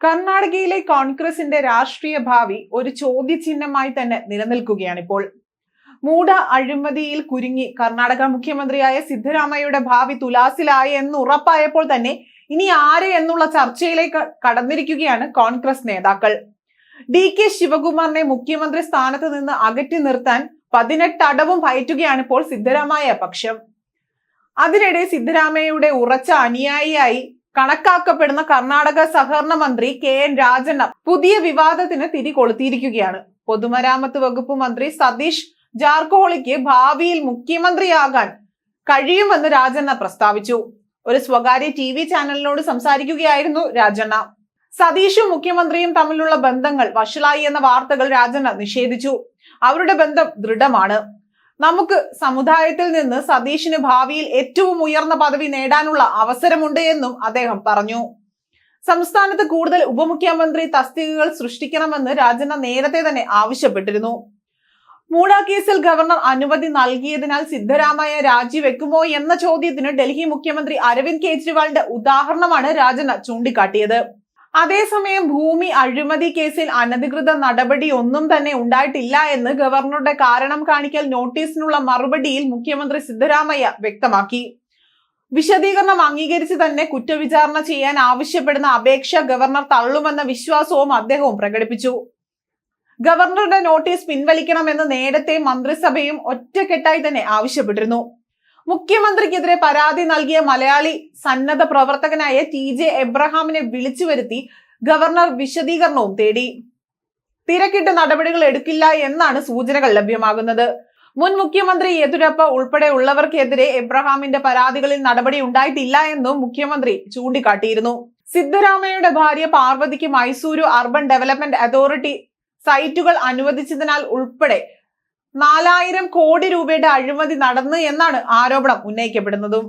കർണാടകയിലെ കോൺഗ്രസിന്റെ രാഷ്ട്രീയ ഭാവി ഒരു ചോദ്യചിഹ്നമായി തന്നെ നിലനിൽക്കുകയാണ് ഇപ്പോൾ. മൂട അഴിമതിയിൽ കുരുങ്ങി കർണാടക മുഖ്യമന്ത്രിയായ സിദ്ധരാമയ്യയുടെ ഭാവി തുലാസിലായി എന്ന് ഉറപ്പായപ്പോൾ തന്നെ ഇനി ആര് എന്നുള്ള ചർച്ചയിലേക്ക് കടന്നിരിക്കുകയാണ് കോൺഗ്രസ് നേതാക്കൾ. ഡി കെ ശിവകുമാറിനെ മുഖ്യമന്ത്രി സ്ഥാനത്ത് നിന്ന് അകറ്റി നിർത്താൻ പതിനെട്ട് അടവും പയറ്റുകയാണ് ഇപ്പോൾ സിദ്ധരാമയ്യ പക്ഷം. അതിനിടെ സിദ്ധരാമയ്യയുടെ ഉറച്ച അനുയായിയായി കണക്കാക്കപ്പെടുന്ന കർണാടക സഹകരണ മന്ത്രി കെ എൻ രാജണ്ണ പുതിയ വിവാദത്തിന് തിരികൊളുത്തിയിരിക്കുകയാണ് പൊതുമരാമത്ത് വകുപ്പ് മന്ത്രി സതീഷ് ജാർക്കോളിക്ക് ഭാവിയിൽ മുഖ്യമന്ത്രിയാകാൻ കഴിയുമെന്ന് രാജണ്ണ പ്രസ്താവിച്ചു. ഒരു സ്വകാര്യ ടി വി ചാനലിനോട് സംസാരിക്കുകയായിരുന്നു രാജണ്ണ. സതീഷും മുഖ്യമന്ത്രിയും തമ്മിലുള്ള ബന്ധങ്ങൾ വഷളായി എന്ന വാർത്തകൾ രാജണ്ണ നിഷേധിച്ചു. അവരുടെ ബന്ധം ദൃഢമാണ്. നമുക്ക് സമുദായത്തിൽ നിന്ന് സതീഷിന് ഭാവിയിൽ ഏറ്റവും ഉയർന്ന പദവി നേടാനുള്ള അവസരമുണ്ട് എന്നും അദ്ദേഹം പറഞ്ഞു. സംസ്ഥാനത്ത് കൂടുതൽ ഉപമുഖ്യമന്ത്രി തസ്തികകൾ സൃഷ്ടിക്കണമെന്ന് രാജന നേരത്തെ തന്നെ ആവശ്യപ്പെട്ടിരുന്നു. മൂടാ കേസിൽ ഗവർണർ അനുമതി നൽകിയതിനാൽ സിദ്ധരാമയ്യ രാജിവെക്കുമോ എന്ന ചോദ്യത്തിന് ഡൽഹി മുഖ്യമന്ത്രി അരവിന്ദ് കെജ്രിവാളിന്റെ ഉദാഹരണമാണ് രാജന ചൂണ്ടിക്കാട്ടിയത്. അതേസമയം ഭൂമി അഴിമതി കേസിൽ അനധികൃത നടപടി ഒന്നും തന്നെ ഉണ്ടായിട്ടില്ല എന്ന് ഗവർണറുടെ കാരണം കാണിക്കൽ നോട്ടീസിനുള്ള മറുപടിയിൽ മുഖ്യമന്ത്രി സിദ്ധരാമയ്യ വ്യക്തമാക്കി. വിശദീകരണം അംഗീകരിച്ച് തന്നെ കുറ്റവിചാരണ ചെയ്യാൻ ആവശ്യപ്പെടുന്ന അപേക്ഷ ഗവർണർ തള്ളുമെന്ന വിശ്വാസവും അദ്ദേഹവും പ്രകടിപ്പിച്ചു. ഗവർണറുടെ നോട്ടീസ് പിൻവലിക്കണമെന്ന് നേരത്തെ മന്ത്രിസഭയും ഒറ്റക്കെട്ടായി തന്നെ ആവശ്യപ്പെട്ടിരുന്നു. മുഖ്യമന്ത്രിക്കെതിരെ പരാതി നൽകിയ മലയാളി സന്നദ്ധ പ്രവർത്തകനായ ടി ജെ എബ്രഹാമിനെ വിളിച്ചു വരുത്തി ഗവർണർ വിശദീകരണവും തേടി. തിരക്കിട്ട് നടപടികൾ എടുക്കില്ല എന്നാണ് സൂചനകൾ ലഭ്യമാകുന്നത്. മുൻ മുഖ്യമന്ത്രി യെദ്യൂരപ്പ ഉൾപ്പെടെ ഉള്ളവർക്കെതിരെ എബ്രഹാമിന്റെ പരാതികളിൽ നടപടി ഉണ്ടായിട്ടില്ല എന്നും മുഖ്യമന്ത്രി ചൂണ്ടിക്കാട്ടിയിരുന്നു. സിദ്ധരാമയ്യയുടെ ഭാര്യ പാർവതിക്ക് മൈസൂരു അർബൻ ഡെവലപ്മെന്റ് അതോറിറ്റി സൈറ്റുകൾ അനുവദിച്ചതിനാൽ ഉൾപ്പെടെ നാലായിരം കോടി രൂപയുടെ അഴിമതി നടന്നു എന്നാണ് ആരോപണം ഉന്നയിക്കപ്പെടുന്നതും.